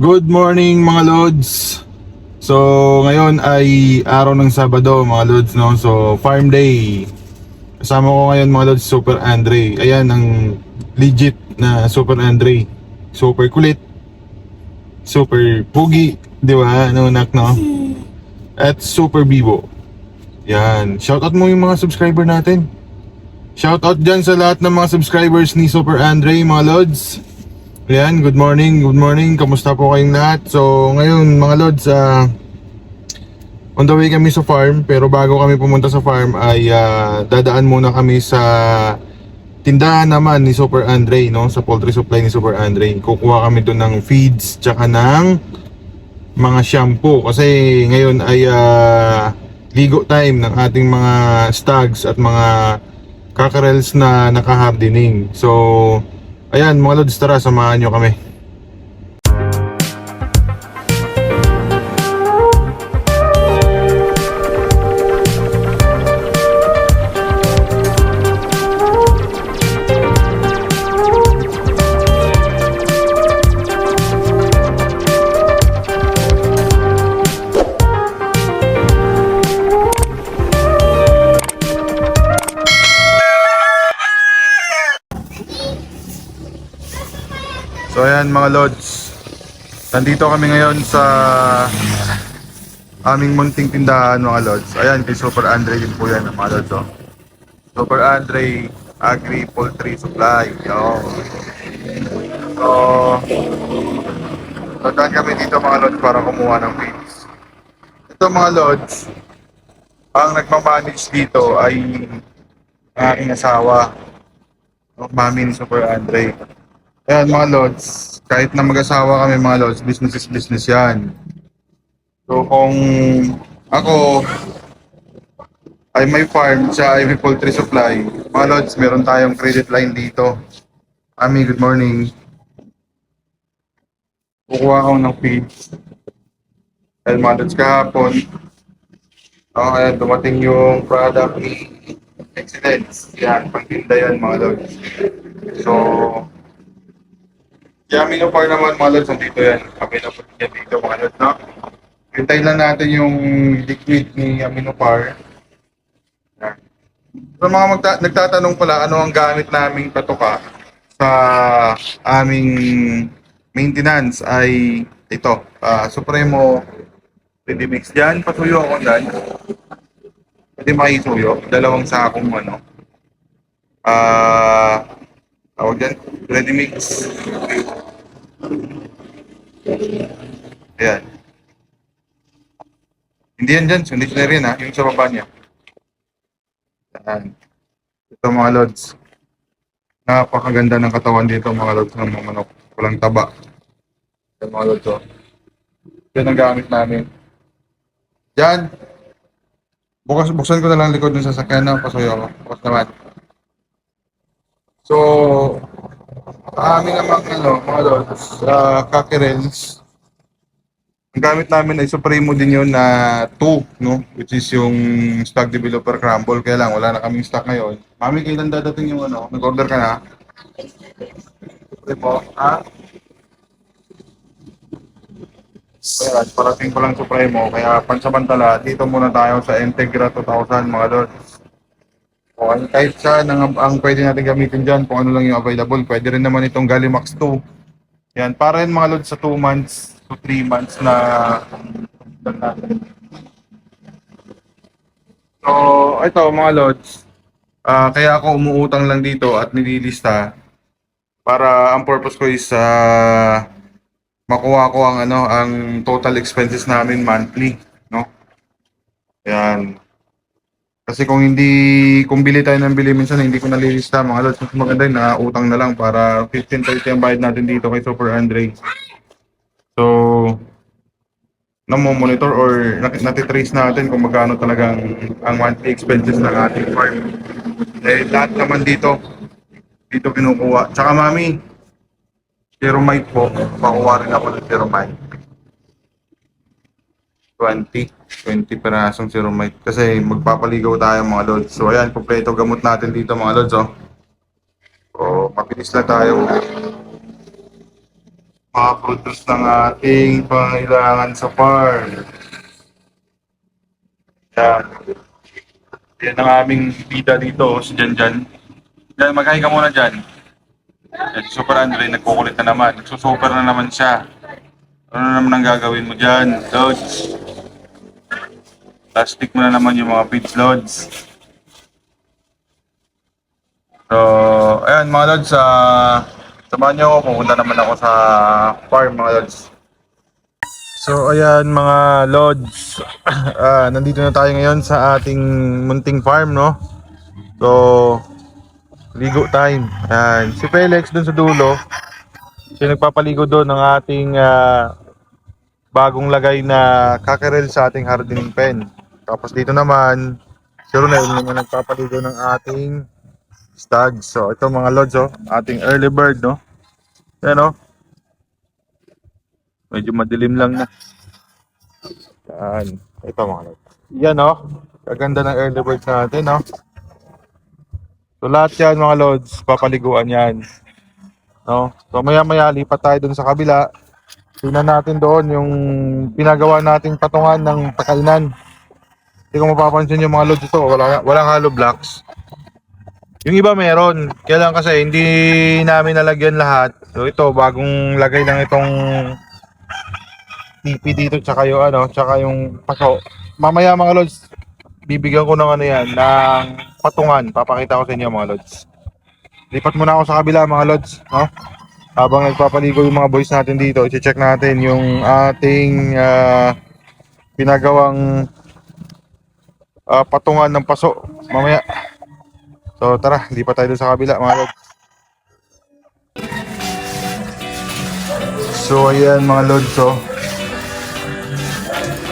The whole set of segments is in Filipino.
Good morning mga Lods. So ngayon ay araw ng Sabado mga Lods no. So farm day. Kasama ko ngayon mga Lods Super Andre. Ayan ang legit na Super Andre. Super kulit. Super pugi, di ba? Ano nak no? At Super Bibo. Yan. Shoutout mo yung mga subscriber natin. Shoutout dyan sa lahat ng mga subscribers ni Super Andre mga Lods. Ayan, good morning, good morning. Kamusta po kayong lahat? So, ngayon mga lods, ah, on the way kami sa farm. Pero bago kami pumunta sa farm ay ah, dadaan muna kami sa tindahan naman ni Super Andre, no? Sa poultry supply ni Super Andre. Kukuha kami doon ng feeds, tsaka ng mga shampoo. Kasi ngayon ay ah, ligo time ng ating mga stags at mga cockerels na naka-hardening. So, Ayan mga lods, tara samahan nyo kami. So ayan mga lods, nandito kami ngayon sa aming munting tindahan mga lods. Ayan kay Super Andre din po yan mga lods. Oh. Super Andre Agri Poultry Supply. Yo. So, Tandaan kami dito mga lods para kumuha ng feeds. Ito mga lods, ang nagmamanage dito ay ang aking asawa. Mami ni Super Andre. Ayan mga lods, kahit na mag-asawa kami mga lods, business is business yan. So kung ako ay may farm sa Ivy Poultry Supply, mga lods, meron tayong credit line dito. Ami, good morning. Kukuha ako ng feeds. Dahil mga lods kahapon, oh, ayan, dumating yung product ni Excellence. Yan, pangtinda yan mga lods. So, kaya Minopar naman mga lods, nandito yan. Available yan dito mga lods, no? Hintayin lang natin yung liquid ni Aminopar. Yan. So mga magta- nagtatanong pala, ano ang gamit naming patuka sa aming maintenance ay ito, ah, Supremo Ready Mix. Diyan, pasuyo ako dyan. Pwede makisuyo. Dalawang sakong ano. Ah, tawag dyan, Ready Mix. Ayan. Hindi yan dyan, conditioner yan ha, yung sa baba niya. Ayan. Ito mga lods. Napakaganda ng katawan dito mga lods ng mga manok. Walang taba. Ayan mga lods oh. Yan ang gamit namin. Yan. Bukas, buksan ko na lang likod ng sasakyan na pasuyo ako. Bukas naman. So, amin naman ano, mga lods, uh, kakirels. Ang gamit namin ay Supremo din yun na 2, no? Which is yung stock developer crumble. Kaya lang, wala na kaming stock ngayon. Mami, kailan dadating yung ano? Nag-order ka na? Supremo, ha? Kaya, parating ko lang Supremo. Kaya pansamantala, dito muna tayo sa Integra 2000, mga lods. O, kahit saan ang, ang pwede natin gamitin dyan, kung ano lang yung available. Pwede rin naman itong Galimax 2. Yan, para yan mga lods sa 2 months to 3 months na natin. So, ito mga lods, ah kaya ako umuutang lang dito at nililista para ang purpose ko is ah, makuha ko ang ano ang total expenses namin monthly, no? Yan. Kasi kung hindi, kung bili tayo ng bili minsan, hindi ko nalilista mga lods. Mas maganda yung nakautang na lang para 15-30 ang bayad natin dito kay Super Andre. So, namo-monitor or nat- natitrace natin kung magkano talagang ang monthly expenses ng ating farm. Eh, lahat naman dito, dito kinukuha. Tsaka mami, Jeromite po, pakuha rin ako ng Jeromite. 20. 20 perasong Jeromite. Kasi magpapaligaw tayo mga lods. So ayan, kompleto gamot natin dito mga lods. Oh. So, mabilis na tayo. makaproduce ng ating pangailangan sa farm. Yan. Yan ang aming bida dito, si Jan Jan. Jan, magkain ka muna dyan. Yan, si Super Andre, nagkukulit na naman. Nagsusuper na naman siya. Ano na naman ang gagawin mo dyan, Lods? Plastic mo na naman yung mga feeds, Lods. So, ayan mga Lods, ah, samahan niyo ako, pupunta naman ako sa farm mga Lods. So, ayan mga Lods, ah, nandito na tayo ngayon sa ating munting farm, no? So, ligo time. Ayan, si Felix dun sa dulo, siya nagpapaligo doon ng ating ah, bagong lagay na kakerel sa ating hardening pen. Tapos dito naman, si Ronel naman nagpapaligo ng ating stag. So ito mga lods oh, ating early bird no. Yan oh. Medyo madilim lang na. Yan. Ito mga lods. Yan oh. Kaganda ng early bird natin no. So lahat yan mga lods, papaliguan yan. No? So maya maya lipat tayo dun sa kabila. Tingnan natin doon yung pinagawa nating patungan ng pakainan. Hindi ko mapapansin yung mga loads ito, wala, walang hollow blocks. Yung iba meron, kaya lang kasi hindi namin nalagyan lahat. So ito, bagong lagay lang itong TP dito, tsaka yung ano, tsaka yung paso. Mamaya mga lods, bibigyan ko ng ano yan, ng patungan. Papakita ko sa inyo mga lods. Lipat muna ako sa kabila mga lods, no? Habang nagpapaligo yung mga boys natin dito, i-check natin yung ating ah, pinagawang ah, patungan ng paso mamaya. So tara, lipat tayo sa kabila mga lods. So ayan mga lods oh.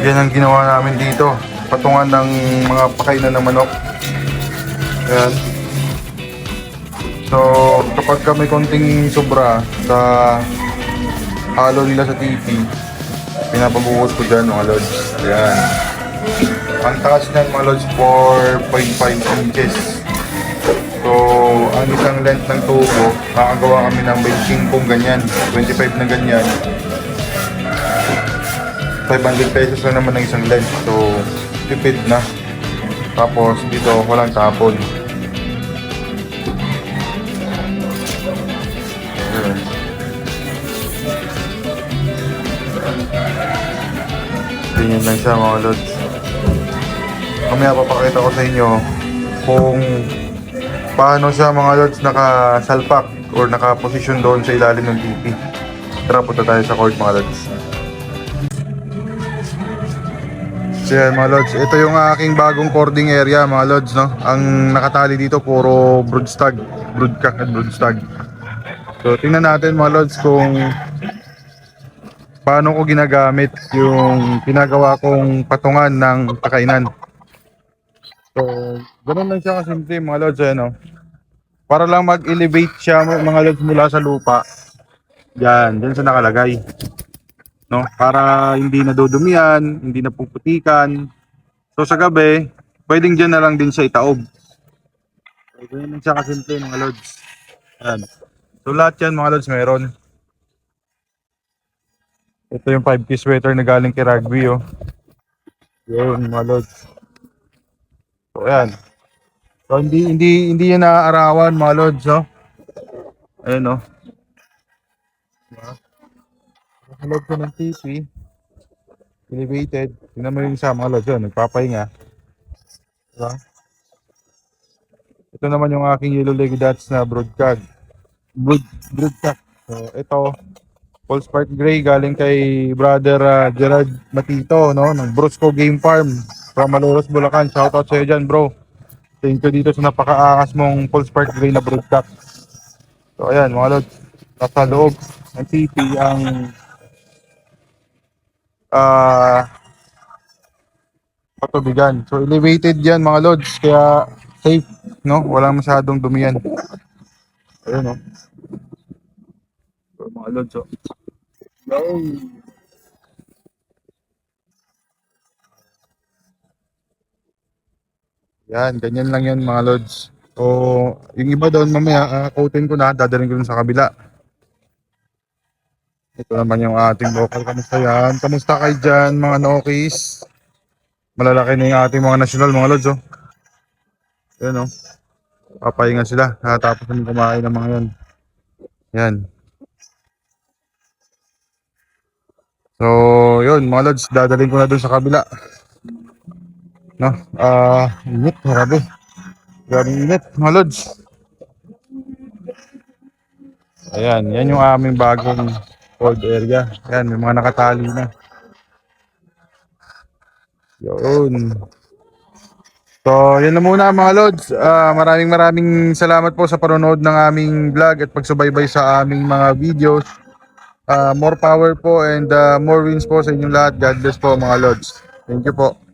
Yan ang ginawa namin dito. Patungan ng mga pakainan ng manok. Ayan. So, kapag ka may konting sobra sa halo nila sa TV, pinapabuhos ko dyan mga lods. Ayan. Ang taas niyan mga lods, 4.5 inches. So, ang isang length ng tubo, makagawa kami ng 25 ganyan, 25 na ganyan. 500 pesos na naman ng isang length. So, tipid na. Tapos, dito, walang tapon. Ganyan lang siya mga lods. Mamaya papakita ko sa inyo kung paano siya mga lods nakasalpak or nakaposisyon doon sa ilalim ng TP. Tara punta tayo sa court mga lods. So yan mga lods, ito yung aking bagong cording area mga lods no. Ang nakatali dito puro broodstag, broodcock at broodstag. So tingnan natin mga lods kung paano ko ginagamit yung pinagawa kong patungan ng pakainan. So, ganun lang siya kasimple mga lods, ano. Para lang mag-elevate siya mga lods mula sa lupa. Yan, dyan sa nakalagay. No, para hindi nadudumian, hindi napuputikan. So sa gabi, pwedeng dyan na lang din siya itaob. So, ganun lang siya kasimple mga lods. Yan. So lahat yan mga lods meron. Ito yung 5K sweater na galing kay Rugby, oh. Yun, mga lods. So, ayan. So, hindi, hindi, hindi yan naaarawan, mga lods, oh. Ayan, oh. Nakahalog ko ng TV. Elevated. Tingnan mo yung isa, mga lods, oh. Nagpapahinga. Diba? Ito naman yung aking yellow leg dots na broadcast. Broad, broadcast. So, ito, Full Spark Gray galing kay brother ah, Gerard Matito no ng Brusco Game Farm from Malolos Bulacan. Shoutout sa iyo diyan, bro. Thank you dito sa napakaangas mong Full Spark Gray na broadcast. So ayan, mga lods, nasa loob ng TP ang ah patubigan. So elevated 'yan mga lods kaya safe, no? Walang masyadong dumi yan. Ayun, no. So, mga lods, oh. Yo. Yan, ganyan lang yan mga lods. So, yung iba doon mamaya, uh, ko na, dadalhin ko dun sa kabila. Ito naman yung ating local. Kamusta yan? Kamusta kayo dyan mga Nokis? Malalaki na yung ating mga national mga lods oh. Yan oh. Papahinga sila. Natapos namin kumain ng mga yan. Yan. So, yun mga lods. Dadalhin ko na dun sa kabila. No? Ah, init. Grabe. Grabe init. Ayan, yan yung aming bagong cold area. Ayan, may mga nakatali na. Yun. So, yan na muna mga Lods. Ah, maraming maraming salamat po sa panonood ng aming vlog at pagsubaybay sa aming mga videos. Ah, more power po and ah, more wins po sa inyong lahat. God bless po mga Lods. Thank you po.